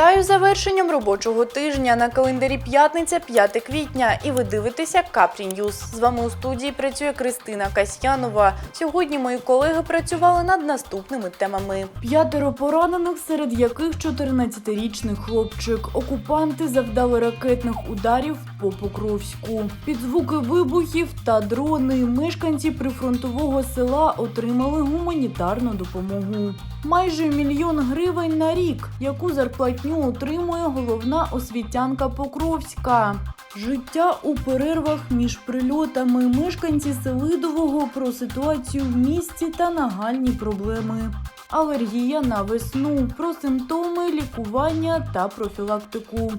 Вітаю завершенням робочого тижня на календарі п'ятниця 5 квітня. І ви дивитеся Капрі Ньюз. З вами у студії працює Кристина Касьянова. Сьогодні мої колеги працювали над наступними темами. П'ятеро поранених, серед яких 14-річний хлопчик. Окупанти завдали ракетних ударів по Покровську. Під звуки вибухів та дрони мешканці прифронтового села отримали гуманітарну допомогу. Майже мільйон гривень на рік, яку зарплатню отримує головна освітянка Покровська. Життя у перервах між прильотами мешканці Селидового про ситуацію в місті та нагальні проблеми. Алергія на весну, про симптоми, лікування та профілактику.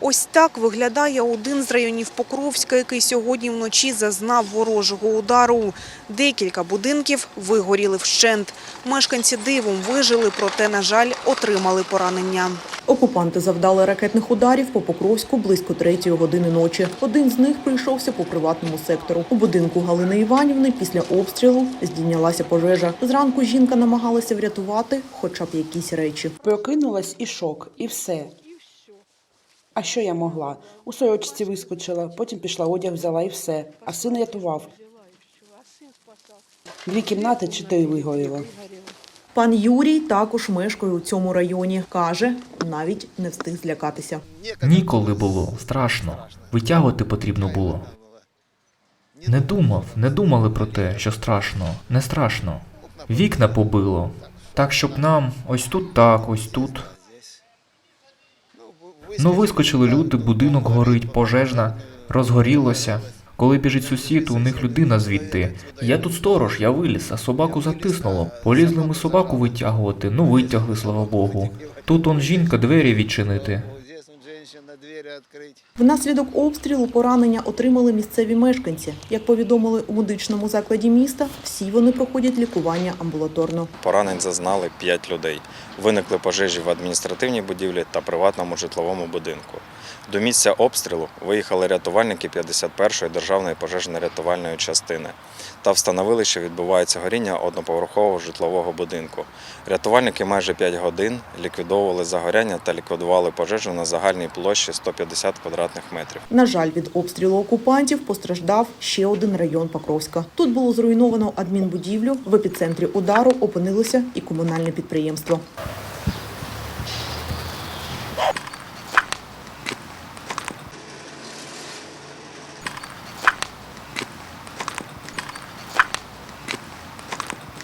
Ось так виглядає один з районів Покровська, який сьогодні вночі зазнав ворожого удару. Декілька будинків вигоріли вщент. Мешканці дивом вижили, проте, на жаль, отримали поранення. Окупанти завдали ракетних ударів по Покровську близько третьої години ночі. Один з них прийшовся по приватному сектору. У будинку Галини Іванівни після обстрілу здійнялася пожежа. Зранку жінка намагалася врятувати хоча б якісь речі. Прокинулась і шок, і все. А що я могла? У сорочці вискочила, потім пішла одяг взяла і все. А син рятував. Дві кімнати, чотири вигоріло. Пан Юрій також мешкає у цьому районі. каже, навіть не встиг злякатися. Ніколи було, страшно. Витягувати потрібно було. Не думав, не думали про те, що страшно, не страшно. Вікна побило. Так, щоб нам ось тут так, ось тут. Ну, вискочили люди, будинок горить, пожежна, розгорілося. Коли біжить сусід, у них людина звідти. Я тут сторож, я виліз, а собаку затиснуло. Полізли ми собаку витягувати, ну витягли, слава Богу. Тут он жінка двері відчинити. Вот женщина двери. Внаслідок обстрілу поранення отримали місцеві мешканці. Як повідомили у медичному закладі міста, всі вони проходять лікування амбулаторно. Поранень зазнали 5 людей. Виникли пожежі в адміністративній будівлі та приватному житловому будинку. До місця обстрілу виїхали рятувальники 51-ї державної пожежно-рятувальної частини та встановили, що відбувається горіння одноповерхового житлового будинку. Рятувальники майже 5 годин ліквідовували загоряння та ліквідували пожежу на загальній площі 150 квадратних метрів. На жаль, від обстрілу окупантів постраждав ще один район Покровська. Тут було зруйновано адмінбудівлю. В епіцентрі удару опинилося і комунальне підприємство.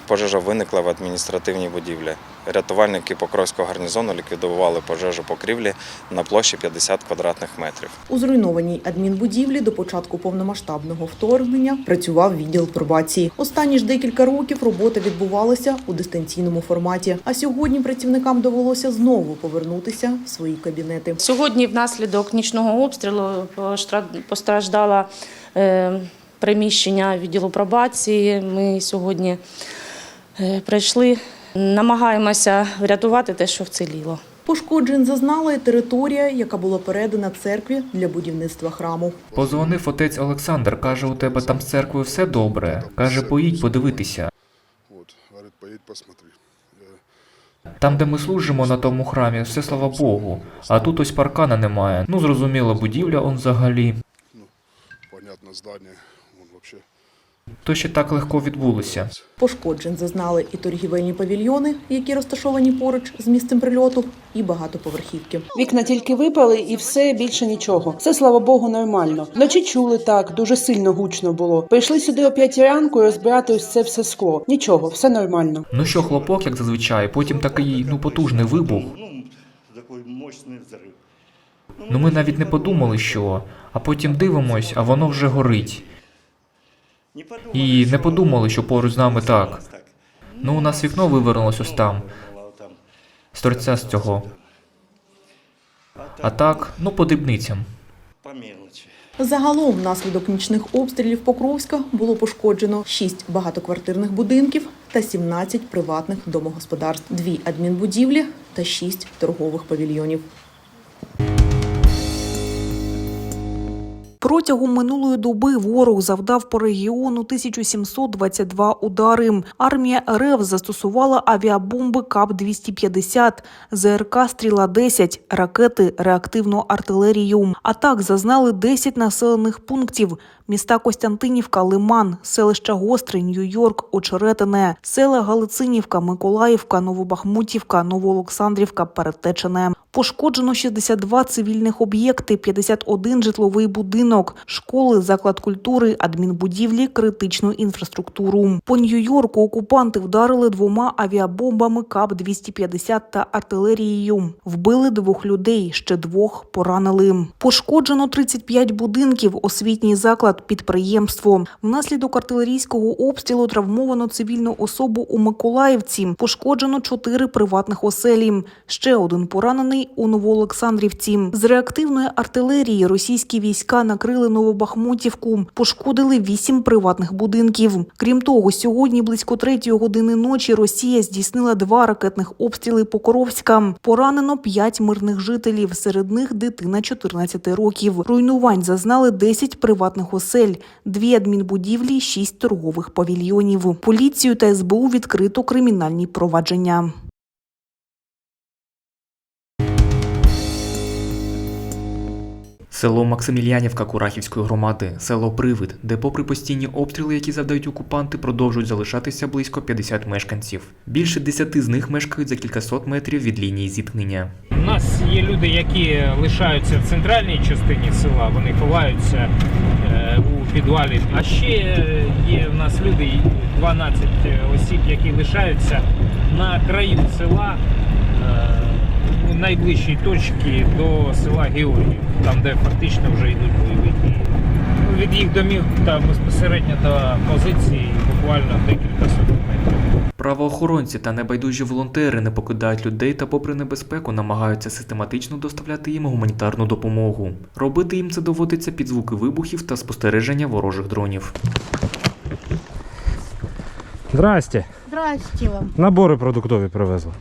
Пожежа виникла в адміністративній будівлі. Рятувальники Покровського гарнізону ліквідували пожежу покрівлі на площі 50 квадратних метрів. У зруйнованій адмінбудівлі до початку повномасштабного вторгнення працював відділ пробації. Останні ж декілька років робота відбувалася у дистанційному форматі. А сьогодні працівникам довелося знову повернутися в свої кабінети. Сьогодні внаслідок нічного обстрілу постраждало е, приміщення відділу пробації. Ми сьогодні прийшли, намагаємося врятувати те, що вціліло. Пошкоджень зазнала і територія, яка була передана церкві для будівництва храму. Позвонив отець Олександр, каже, у тебе там з церквою все добре. Каже, поїдь подивитися. Вот, говорит, поедь посмотри. Там, де ми служимо на тому храмі, все слава Богу. А тут ось паркана немає. Ну, зрозуміло, будівля он взагалі. понятно, здание, он вообще То ще так легко відбулося. Пошкоджень зазнали і торгівельні павільйони, які розташовані поруч з місцем прильоту, і багатоповерхівки. Вікна тільки випали і все більше нічого. Все, слава Богу, нормально. Вночі чули так, дуже сильно гучно було. Прийшли сюди о п'ятій ранку розбирати ось це все скло. Нічого, все нормально. Ну що, хлопок, як зазвичай, потім такий, ну, потужний вибух. Ну. Ну ми навіть не подумали, що. А потім дивимось, а воно вже горить. І не подумали, що поруч з нами так. Ну, у нас вікно вивернулось ось там, з торця з цього. А так, ну по дрібницям. Загалом, внаслідок нічних обстрілів Покровська було пошкоджено шість багатоквартирних будинків та 17 приватних домогосподарств, дві адмінбудівлі та 6 торгових павільйонів. Протягом минулої доби ворог завдав по регіону 1722 удари. Армія РФ застосувала авіабомби КАП-250, ЗРК «Стріла-10», ракети, реактивну артилерію. Атак зазнали 10 населених пунктів. Міста Костянтинівка, Лиман, селища Гостри, Нью-Йорк, Очеретине, села Галицинівка, Миколаївка, Новобахмутівка, Новоолександрівка, Перетечене. Пошкоджено 62 цивільних об'єкти, 51 житловий будинок, школи, заклад культури, адмінбудівлі, критичну інфраструктуру. По Нью-Йорку окупанти вдарили двома авіабомбами КАП-250 та артилерією. Вбили двох людей, ще двох поранили. Пошкоджено 35 будинків, освітній заклад, підприємство. Внаслідок артилерійського обстрілу травмовано цивільну особу у Миколаївці. Пошкоджено 4 приватних оселі. Ще один поранений у Новоолександрівці. З реактивної артилерії російські війська накрили Новобахмутівку. Пошкодили 8 приватних будинків. Крім того, сьогодні близько третьої години ночі Росія здійснила два ракетних обстріли Покровська. Поранено 5 мирних жителів, серед них дитина 14 років. Руйнувань зазнали 10 приватних осель, дві адмінбудівлі, 6 торгових павільйонів. Поліцію та СБУ відкрито кримінальні провадження. Село Максимілянівка Курахівської громади, село Привид, де, попри постійні обстріли, які завдають окупанти, продовжують залишатися близько 50 мешканців. Більше 10 з них мешкають за кількасот метрів від лінії зіткнення. У нас є люди, які лишаються в центральній частині села, вони ховаються е, у підвалі. А ще е, є в нас люди, 12 осіб, які лишаються на краю села. Найближчій точці до села Георгів, там де фактично вже йдуть бойові дії. Ну, Від їх домів та безпосередньо до позиції буквально декілька сотень метрів. Правоохоронці та небайдужі волонтери не покидають людей та, попри небезпеку, намагаються систематично доставляти їм гуманітарну допомогу. Робити їм це доводиться під звуки вибухів та спостереження ворожих дронів. Здрасте. Здрасте вам. Набори продуктові привезли.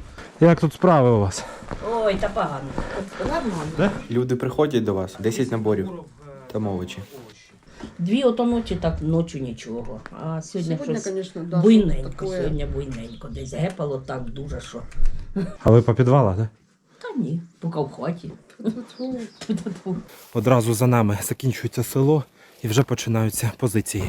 Як тут справи у вас? Ой, та погано. Ладно. Люди приходять до вас, 10 наборів там овочі. Дві ото ночі, так ночі нічого. А сьогодні, Сьогодні, щось конечно, да, буйненько, такое. сьогодні буйненько. Десь гепало так дуже, що. А ви по підвалах, так? Та ні, поки в хаті. Одразу за нами закінчується село і вже починаються позиції.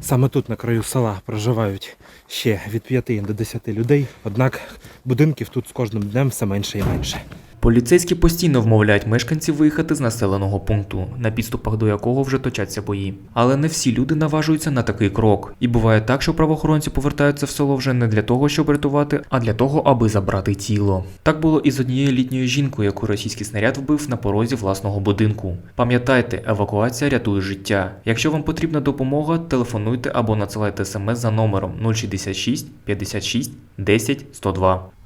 Саме тут, на краю села, проживають ще від 5 до 10 людей, однак будинків тут з кожним днем все менше і менше. Поліцейські постійно вмовляють мешканців виїхати з населеного пункту, на підступах до якого вже точаться бої. Але не всі люди наважуються на такий крок. І буває так, що правоохоронці повертаються в село вже не для того, щоб рятувати, а для того, аби забрати тіло. Так було і з однією літньою жінкою, яку російський снаряд вбив на порозі власного будинку. Пам'ятайте, евакуація рятує життя. Якщо вам потрібна допомога, телефонуйте або надсилайте смс за номером 066 56 10 102.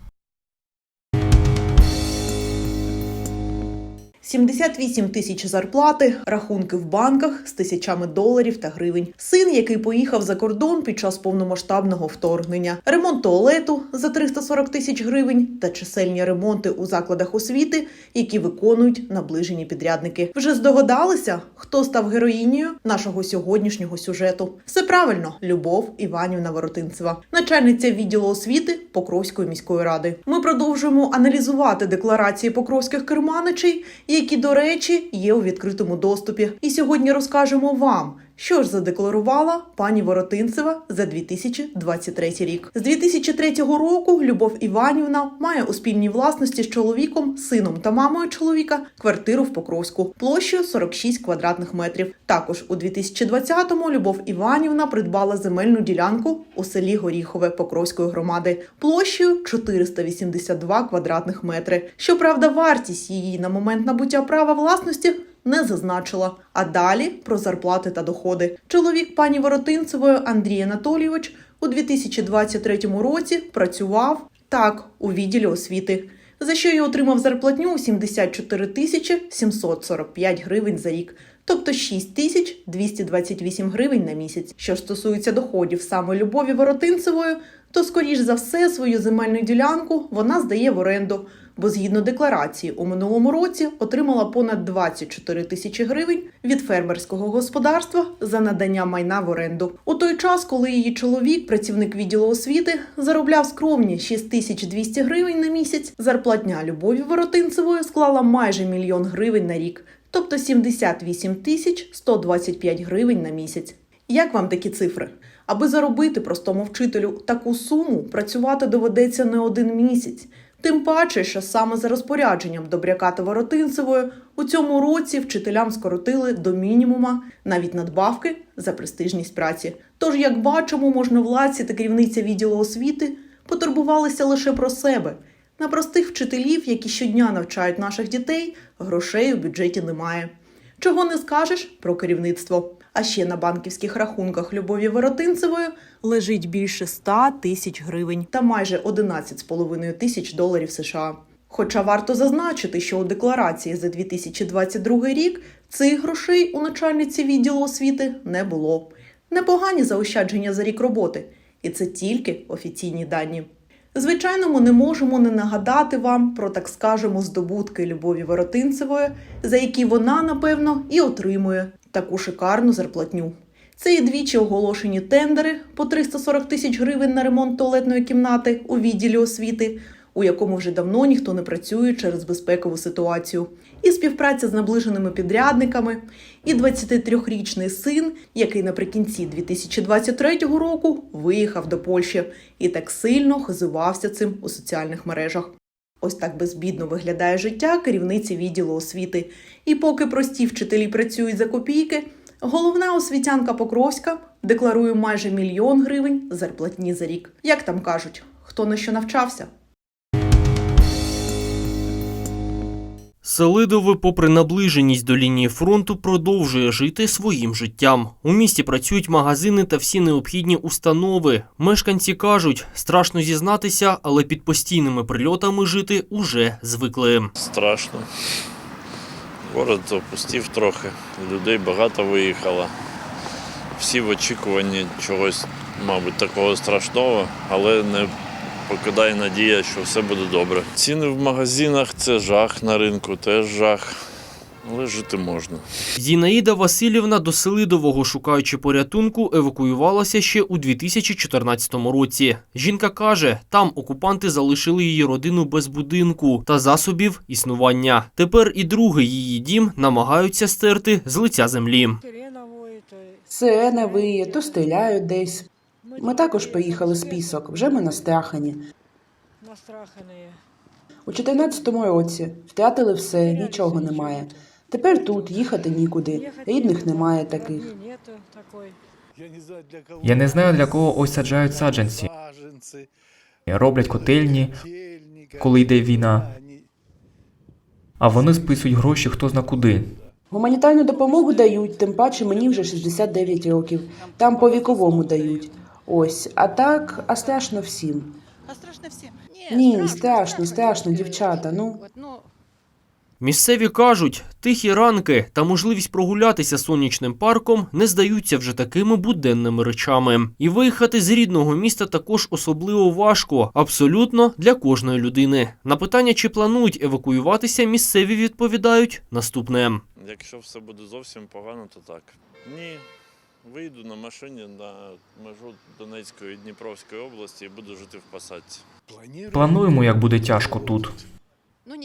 78 тисяч зарплати, рахунки в банках з тисячами доларів та гривень. Син, який поїхав за кордон під час повномасштабного вторгнення, ремонт туалету за 340 тисяч гривень та чисельні ремонти у закладах освіти, які виконують наближені підрядники. Вже здогадалися, хто став героїнею нашого сьогоднішнього сюжету. Все правильно, Любов Іванівна Воротинцева, начальниця відділу освіти Покровської міської ради. Ми продовжуємо аналізувати декларації покровських керманичей, які, до речі, є у відкритому доступі. І сьогодні розкажемо вам, що ж задекларувала пані Воротинцева за 2023 рік. З 2003 року Любов Іванівна має у спільній власності з чоловіком, сином та мамою чоловіка квартиру в Покровську площею 46 квадратних метрів. Також у 2020-му Любов Іванівна придбала земельну ділянку у селі Горіхове Покровської громади площею 482 квадратних метри. Щоправда, вартість її на момент набуття права власності не зазначила. А далі про зарплати та доходи. Чоловік пані Воротинцевої Андрій Анатолійович у 2023 році працював так у відділі освіти. За що й отримав зарплатню у 74 тисячі 745 гривень за рік, тобто 6 тисяч 228 гривень на місяць. Що стосується доходів саме Любові Воротинцевої, то скоріш за все свою земельну ділянку вона здає в оренду, бо згідно декларації у минулому році отримала понад 24 тисячі гривень від фермерського господарства за надання майна в оренду. У той час, коли її чоловік, працівник відділу освіти, заробляв скромні 6200 гривень на місяць, зарплатня Любові Воротинцевої склала майже мільйон гривень на рік, тобто 78 тисяч 125 гривень на місяць. Як вам такі цифри? Аби заробити простому вчителю таку суму, працювати доведеться не один місяць. Тим паче, що саме за розпорядженням Добряка та Воротинцевої у цьому році вчителям скоротили до мінімума навіть надбавки за престижність праці. Тож, як бачимо, можновладці та керівниця відділу освіти потурбувалися лише про себе. На простих вчителів, які щодня навчають наших дітей, грошей у бюджеті немає. Чого не скажеш про керівництво. А ще на банківських рахунках Любові Воротинцевої лежить більше 100 тисяч гривень та майже 11,5 тисяч доларів США. Хоча варто зазначити, що у декларації за 2022 рік цих грошей у начальниці відділу освіти не було. Непогані заощадження за рік роботи, і це тільки офіційні дані. Звичайно, ми не можемо не нагадати вам про, так скажемо, здобутки Любові Воротинцевої, за які вона, напевно, і отримує таку шикарну зарплатню. Це і двічі оголошені тендери по 340 тисяч гривень на ремонт туалетної кімнати у відділі освіти, у якому вже давно ніхто не працює через безпекову ситуацію, і співпраця з наближеними підрядниками, і 23-річний син, який наприкінці 2023 року виїхав до Польщі і так сильно хизувався цим у соціальних мережах. Ось так безбідно виглядає життя керівниці відділу освіти. І поки прості вчителі працюють за копійки, головна освітянка Покровська декларує майже мільйон гривень зарплатні за рік. Як там кажуть, хто на що навчався? Селидове, попри наближеність до лінії фронту, продовжує жити своїм життям. У місті працюють магазини та всі необхідні установи. Мешканці кажуть, страшно зізнатися, але під постійними прильотами жити уже звикли. Страшно. Город опустів трохи, людей багато виїхало. Всі в очікуванні чогось, мабуть, такого страшного, але не покидає надія, що все буде добре. Ціни в магазинах це жах на ринку, теж жах, але жити можна. Зінаїда Васильівна до Селидового, шукаючи порятунку, евакуювалася ще у 2014 році. Жінка каже, там окупанти залишили її родину без будинку та засобів існування. Тепер і другий її дім намагаються стерти з лиця землі. Сирена виє, то стріляють десь. Ми також поїхали з пісок, вже ми настрахані. У 14-му році втратили все, нічого немає. Тепер тут їхати нікуди. Рідних немає таких. Я не знаю, для кого ось саджають саджанці. Роблять котельні, коли йде війна. А вони списують гроші хто зна куди. Гуманітарну допомогу дають, тим паче мені вже 69 років. Там по віковому дають. Ось, а так, а страшно всім. А страшно всім? Ні, страшно, страшно, дівчата. Ну Місцеві кажуть, тихі ранки та можливість прогулятися сонячним парком не здаються вже такими буденними речами. І виїхати з рідного міста також особливо важко, абсолютно для кожної людини. На питання, чи планують евакуюватися, місцеві відповідають наступне. Якщо все буде зовсім погано, то так. Ні. Вийду на машині на межу Донецької і Дніпровської області і буду жити в посадці. Плануємо, як буде тяжко тут.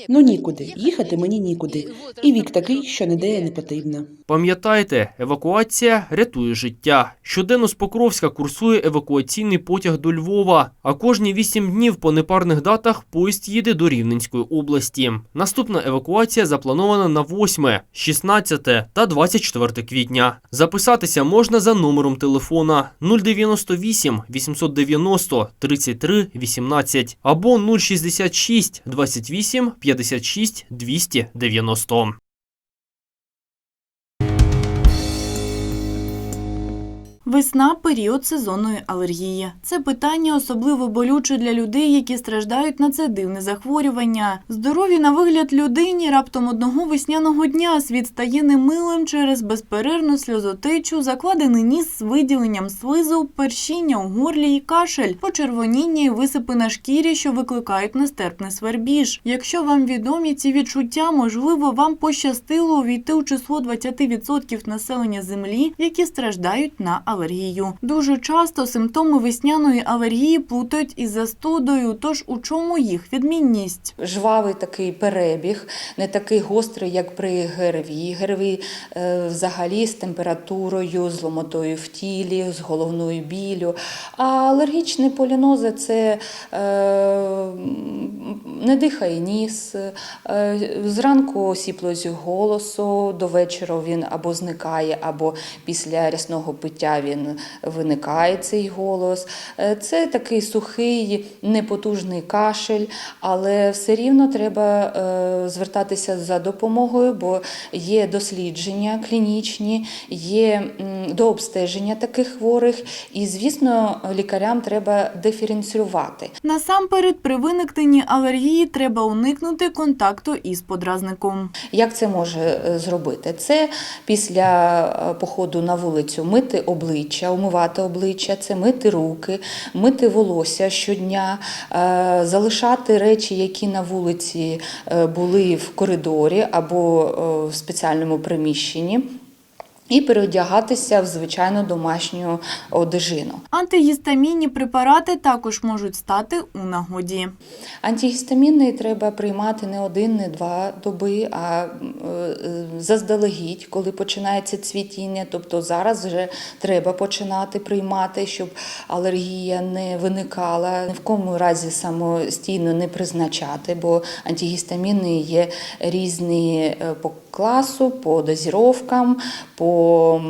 Ну нікуди. Їхати мені нікуди. І вік такий, що ніде не потрібно. Пам'ятайте, евакуація рятує життя. Щоденно з Покровська курсує евакуаційний потяг до Львова. А кожні вісім днів по непарних датах поїзд їде до Рівненської області. Наступна евакуація запланована на 8, 16 та 24 квітня. Записатися можна за номером телефона 098 890 33 18 або 066 28 56 290. Весна період сезонної алергії. Це питання особливо болюче для людей, які страждають на це дивне захворювання. Здорові на вигляд людині раптом одного весняного дня світ стає немилим через безперервну сльозотечу, закладений ніс з виділенням слизу, першіння у горлі і кашель, почервоніння і висипи на шкірі, що викликають нестерпний свербіж. Якщо вам відомі ці відчуття, можливо, вам пощастило увійти у число 20% населення землі, які страждають на алергію. Дуже часто симптоми весняної алергії плутають із застудою. Тож у чому їх відмінність? жвавий такий перебіг, не такий гострий, як при ГРВІ. ГРВІ е, взагалі з температурою, з ломотою в тілі, з головною біллю. А алергічний полінози це е, не дихає ніс, е, зранку осіплость голосу, до вечора він або зникає, або після рясного пиття він виникає цей голос. Е, Це такий сухий, непотужний кашель, але все рівно треба е, звертатися за допомогою, бо є дослідження клінічні, є м, до обстеження таких хворих, і, звісно, лікарям треба диференціювати. Насамперед, при виникненні алергії треба уникнути контакту із подразником. Як це може е, зробити? Це після походу на вулицю мити обличчя, умивати обличчя, це мити руки, мити волосся щодня, е, залишати речі, які на вулиці е, були в коридорі або е, в спеціальному приміщенні. І переодягатися в звичайну домашню одежину. Антигістамінні препарати також можуть стати у нагоді. Антигістамінний треба приймати не один, не два доби, а е, заздалегідь, коли починається цвітіння. Тобто зараз вже треба починати приймати, щоб алергія не виникала. Ні в кому разі самостійно не призначати, бо антигістаміни є різні е, по класу, по дозіровкам, по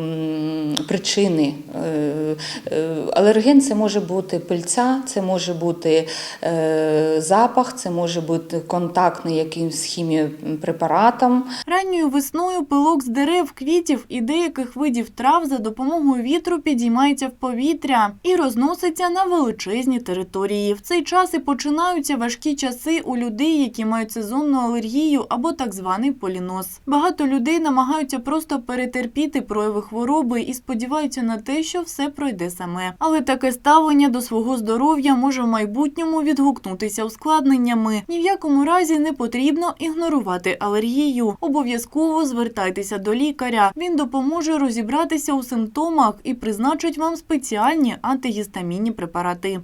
причини. Е, е, Алерген це може бути пильця, це може бути е, запах, це може бути контактний якимсь хіміопрепаратом. Ранньою весною пилок з дерев, квітів і деяких видів трав за допомогою вітру підіймається в повітря і розноситься на величезні території. В цей час і починаються важкі часи у людей, які мають сезонну алергію або так званий поліноз. Багато людей намагаються просто перетерпіти прояви хвороби і сподіваються на те, що все пройде саме. Але таке ставлення до свого здоров'я може в майбутньому відгукнутися ускладненнями. Ні в якому разі не потрібно ігнорувати алергію. Обов'язково звертайтеся до лікаря. Він допоможе розібратися у симптомах і призначить вам спеціальні антигістамінні препарати.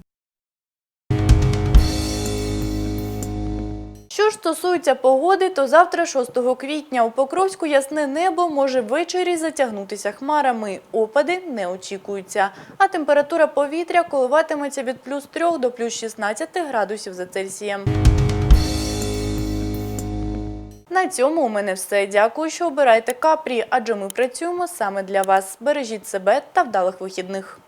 Що стосується погоди, то завтра, 6 квітня, у Покровську ясне небо може ввечері затягнутися хмарами. Опади не очікуються. А температура повітря коливатиметься від плюс 3 до плюс 16 градусів за Цельсієм. На цьому у мене все. Дякую, що обираєте капрі, адже ми працюємо саме для вас. Бережіть себе та вдалих вихідних.